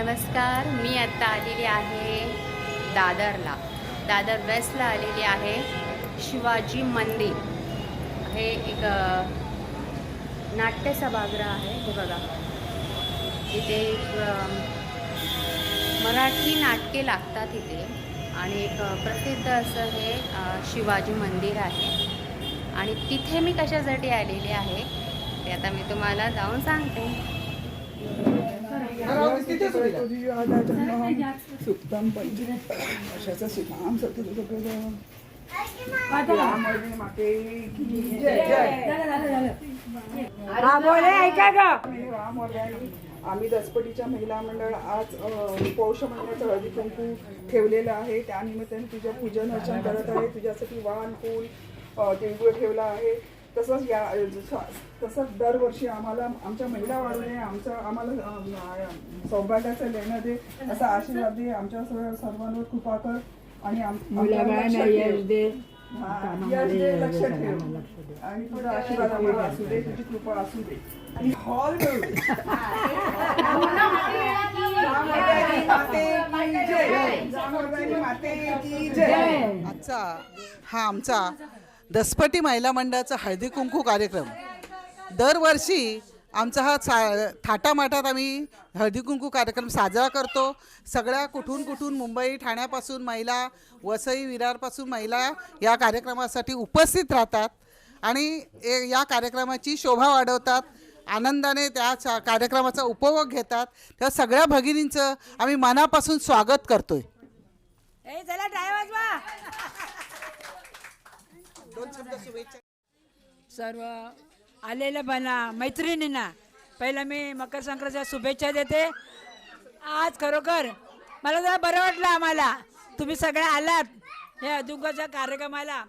नमस्कार मी आत्ता आलेली आहे दादरला. दादर वेस्टला आलेली आहे शिवाजी मंदिर. हे एक नाट्यसभागृह नाट्य सभागृह आहे हे बघा. इथे एक, मराठी नाटके लागतात इथे आणि एक प्रसिद्ध असं हे शिवाजी मंदिर आहे. आणि तिथे मी कशासाठी आलेली आहे ते आता मी तुम्हाला जाऊन सांगते. सुप्तम पंच अशाचं सुनाम सत्यम ऐका ग. आम्ही दसपटीच्या महिला मंडळ आज पौष महिन्याचं हळदी कुंकू ठेवलेलं आहे. त्यानिमित्ताने तुझं पूजन अर्चन करत आहे. तुझ्यासाठी वाण फूल तिळगुळ ठेवला आहे. तसंच या तसंच दरवर्षी आम्हाला आमच्या महिला वाढूने आमचं आम्हाला सौभाग्याचं लेणं दे असा आशीर्वाद दे आमच्या सर्व सर्वांवर कृपा कर आणि आमच्या ठेव. हा, तुझा आशीर्वाद आम्हाला असू दे तुझी कृपा असू दे. आणि हॉल मिळू दे आजचा हा आमचा दसपटी महिला मंडळाचा हळदी कुंकू कार्यक्रम. दरवर्षी आमचा हा सा थाटामाटात आम्ही हळदी कुंकू कार्यक्रम साजरा करतो. सगळ्या कुठून कुठून मुंबई ठाण्यापासून महिला वसई विरारपासून महिला या कार्यक्रमासाठी उपस्थित राहतात आणि ए- या कार्यक्रमाची शोभा वाढवतात. आनंदाने त्या कार्यक्रमाचा उपभोग घेतात. त्या सगळ्या भगिनींचं आम्ही मनापासून स्वागत करतोय. ए दोन शब्द शुभेच्छा. सर्व आलेल्या बना मैत्रिणींना पहिलं मी मकर संक्रांतीच्या शुभेच्छा देते. आज खरोखर मला जरा बरं वाटलं आम्हाला. तुम्ही सगळे आलात या दुग्गाच्या कार्यक्रमाला.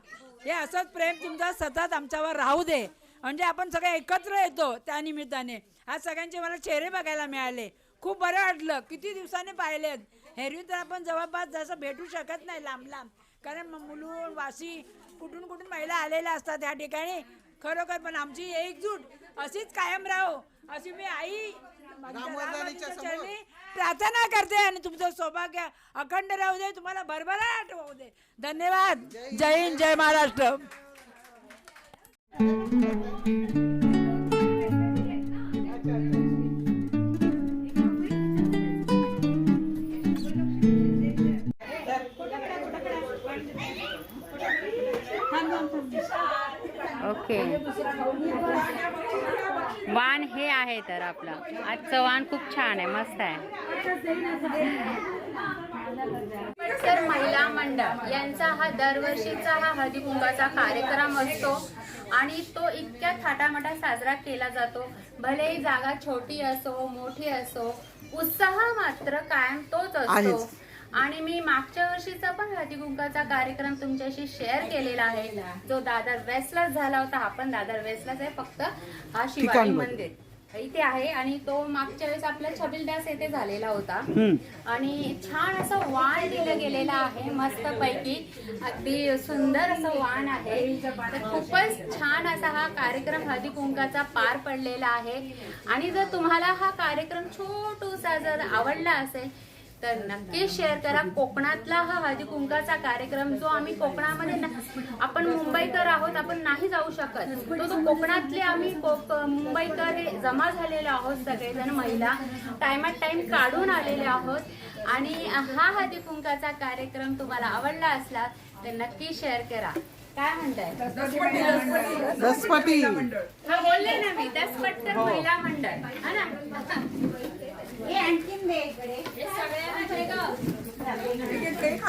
हे असंच प्रेम तुमचा सतत आमच्यावर राहू दे. म्हणजे आपण सगळे एकत्र येतो त्या निमित्ताने. आज सगळ्यांचे मला चेहरे बघायला मिळाले. खूप बरं वाटलं. किती दिवसांनी पाहिलेत. हेरवी तर आपण जवळपास जसं भेटू शकत नाही लांब लांब. कारण मग मुलूण वाशी कुठून कुठून महिला आलेल्या असतात त्या ठिकाणी? खरोखर पण आमची एकजूट अशीच कायम राहो. अशी मी आई. चरणी प्रार्थना करते आणि तुमचं सौभाग्य अखंड राहू दे. तुम्हाला भरभराट होऊ दे. धन्यवाद. जय हिंद जय महाराष्ट्र. वाण हे आहे तर आपलं. आजचं वाण खूप छान आहे मस्त आहे. तर महिला मंडळ यांचा हा दरवर्षीचा हा हळदी कुंकाचा कार्यक्रम असतो आणि तो इतक्या थाटामाटात साजरा केला जातो. भलेही जागा छोटी असो मोठी असो उत्साह मात्र कायम तोच असतो. आणि मी मागच्या वर्षीचा पण हळदी कुंकाचा कार्यक्रम तुमच्याशी शेअर केलेला आहे. जो दादर वेस्टलाच झाला होता हा पण दादर वेस्टलाच आहे फक्त हा शिवाजी. मंदिर. इथे आहे आणि तो मागच्या वेळेस आपला छबिल डास येथे झालेला होता. आणि छान असं वाण दिलं गेलेलं आहे मस्त पैकी. अगदी सुंदर असं वाण आहे. तर खूपच छान असा हा कार्यक्रम हळदी कुंकाचा पार पडलेला आहे. आणि जर तुम्हाला हा कार्यक्रम छोटूसा जर आवडला असेल तर नक्कीच शेअर करा. कोकणातला हा हळदी कुंकाचा कार्यक्रम जो आम्ही कोकणामध्ये ना- आपण मुंबईकर आहोत आपण नाही जाऊ शकत. तो तो कोकणातले आम्ही कोक- मुंबईकर हे जमा झालेले आहोत सगळेजण महिला टायमात टाइम काढून आलेले आहोत. आणि हा हळदी कुंकाचा कार्यक्रम तुम्हाला आवडला असला तर नक्की शेअर करा. काय म्हणताय? दसपटी हा बोलले ना मी दसपट्टर महिला मंडळ. हा ना? हे हे.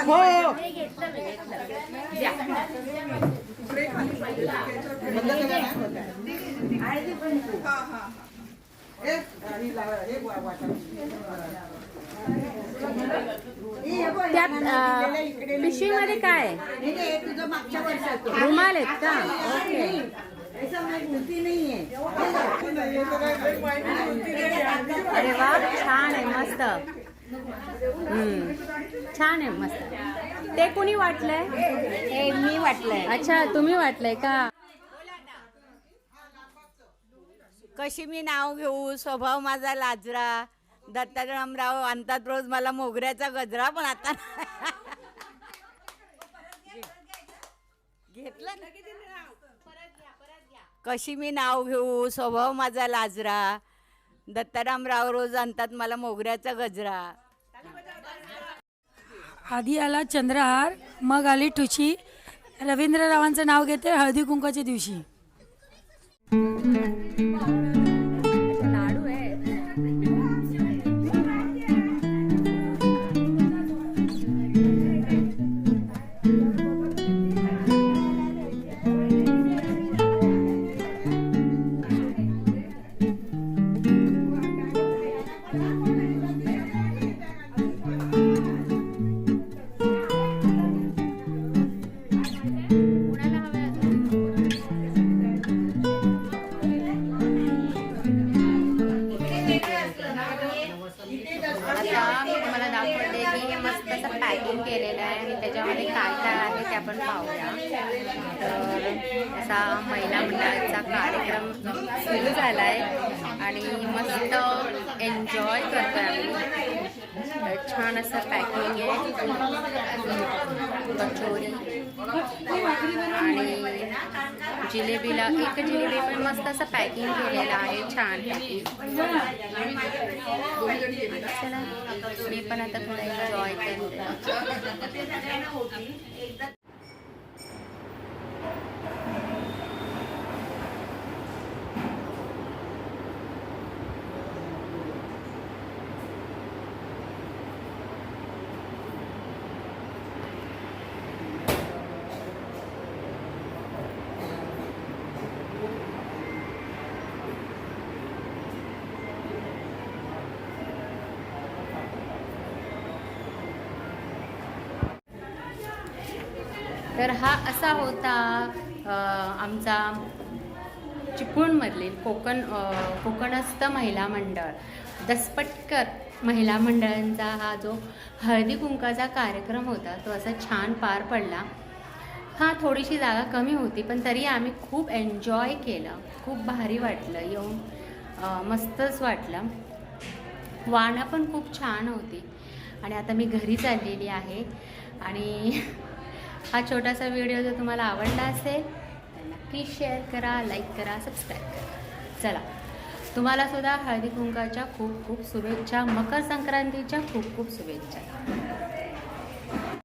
हो हे. हे, ही हे. त्यात पिशवीमध्ये काय आहे? रुमाल आहेत का ओके अरे वा छान आहे मस्त. छान आहे मस्त। ते कुणी वाटलंय? मी वाटलंय. अच्छा तुम्ही वाटलंय का? कशी मी नाव घेऊ? स्वभाव माझा लाजरा. दत्तारामराव आणतात रोज मला मोगऱ्याचा गजरा पण आता घेतलं कशी मी नाव घेऊ? स्वभाव माझा लाजरा. दत्तारामराव रोज आणतात मला मोगऱ्याचा गजरा. आधी आला चंद्रहार मग आली ठुशी. रवींद्ररावांचं नाव घेते हळदी कुंकाच्या दिवशी. पण आपण पाहूया. तर असा महिला मंडळाचा कार्यक्रम सुरू झाला आहे आणि मस्त एन्जॉय करतोय आम्ही. छान असं पॅकिंग आहे. कचोरी आणि जिलेबीला एक जिलेबी पण मस्त असं पॅकिंग केलेलं आहे छान पॅकिंग चला मी पण आता थोडं एन्जॉय करते. तर हा असा होता आमचा चिपळूणमधील कोकण कोकणस्थ महिला मंडळ. दसपटकर महिला मंडळांचा हा जो हळदी कुंकाचा कार्यक्रम होता तो असा छान पार पडला. हां थोडीशी जागा कमी होती पण तरी आम्ही खूप एन्जॉय केलं. खूप भारी वाटलं येऊन मस्तच वाटलं. वाणं पण खूप छान होती. आणि आता मी घरी चाललेली आहे आणि हा छोटासा व्हिडिओ जर तुम्हाला आवडला असेल तर नक्की शेअर करा लाईक करा सबस्क्राईब करा. चला. तुम्हाला सुद्धा हळदी कुंकाच्या खूप खूप शुभेच्छा मकर संक्रांतीच्या खूप खूप शुभेच्छा.